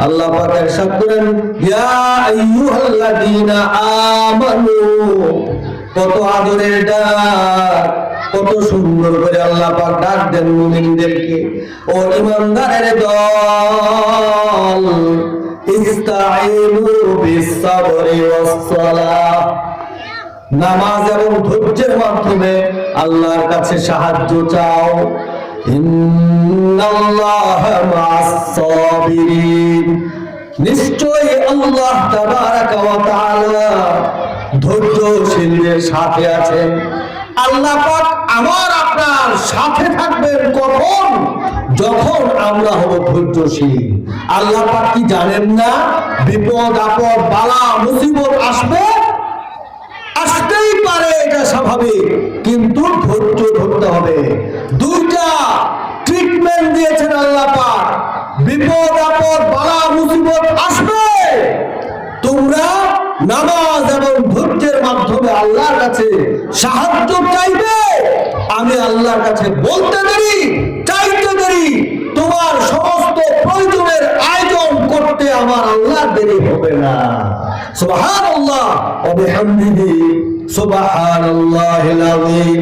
আল্লাহ পাক ارشاد করেন ইয়া আইয়ুহাল্লাযীনা আমানু কত আদরের ডাক কত সুন্দর করে আল্লাহ পাক ডাক দেন মুমিনদেরকে ও ইমানদারের দল ইস্তাঈনু বিস-সাবরি ওয়াস-সালাহ নামাজ এবং ধৈর্যের মাধ্যমে আল্লাহর কাছে সাহায্য চাও ধৈর্যশীলদের সাথে আছেন। আল্লাহ আমার আপনার সাথে থাকবেন কখন? যখন আমরা হব ধৈর্যশীল। আল্লাহ পাক কি জানেন না? বিপদ, আপদ, বালা, মুসিবত আসবে? আসতেই পারে, এটা স্বাভাবিক। কিন্তু ধৈর্য ধরতে হবে। দুইটা ট্রিটমেন্ট দিয়েছেন আল্লাহ পাক বিপদ আপদ, বালা, মুসিবত আসবে। তোমরা নামাজ এবং ধৈর্যের মাধ্যমে আল্লাহর কাছে সাহায্য চাইবে। আমি আল্লাহর কাছে বলতে দেরি, চাইতে দেরি। তোমার সমস্ত প্রয়োজনের আয়োজন করতে আমার আল্লাহ দেরি হবে না। সুবহানাল্লাহ, ওয়া বিহামদিহি, সুবহানাল্লাহিল আযীম।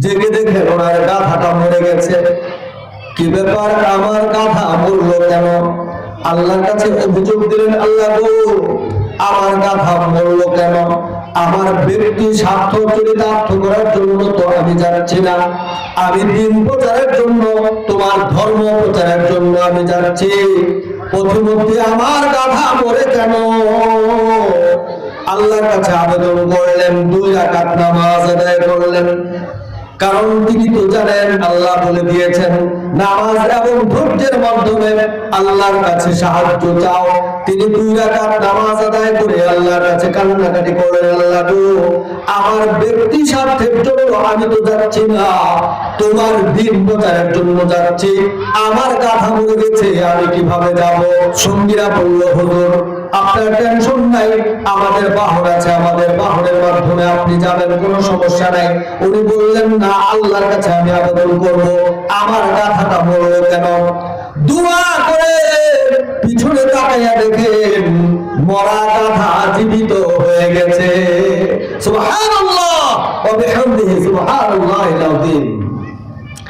জেগে দেখে ওনার গাধাটা মরে গেছে। কি ব্যাপার? আমার গাধা মরলো কেন? আল্লাহর কাছে অভিযোগ দিলেন, আল্লাহ আমার গাধা মরলো কেন? আমার ব্যক্তি স্বার্থ চরিতার্থ করার জন্য তো আমি যাচ্ছি না। আমি দিন প্রচারের জন্য, তোমার ধর্ম প্রচারের জন্য আমি যাচ্ছি। প্রথমধ্যে আমার গাধা মরে কেন? আল্লাহর কাছে আবেদন করলেন, দুই রাকাত নামাজ আদায় করলেন। কারণ তিনি তো জানেন আল্লাহ বলে দিয়েছেন, নামাজ এবং ধৈর্যের মাধ্যমে আল্লাহর কাছে সাহায্য চাও। তিনি দুই রাকাত নামাজ আদায় করে আল্লাহর কাছে কান্নাকাটি করলেন, আল্লাহ আমার ব্যক্তি স্বার্থের জন্য আমি তো যাচ্ছি না, তোমার দিন প্রচারের জন্য যাচ্ছি, আমার গাধা মরে গেছে, আমি কীভাবে যাব? সঙ্গীরা বলল, হুজুর, আপনার টেনশন আমাদের বাহন আছে, আমাদের বাহনের মাধ্যমে আপনি যাবেন, কোনো সমস্যা নাই। উনি বললেন, না, আল্লাহর কাছে আমি আবেদন করব। আমার গাথাটা মরলো কেন? দোয়া করে পিছনে তাকাইয়া দেখেন, মরা গাধা জীবিত হয়ে গেছে। সুবহানাল্লাহ, ওয়া বিহামদিহি, সুবহানাল্লাহিল আযীম।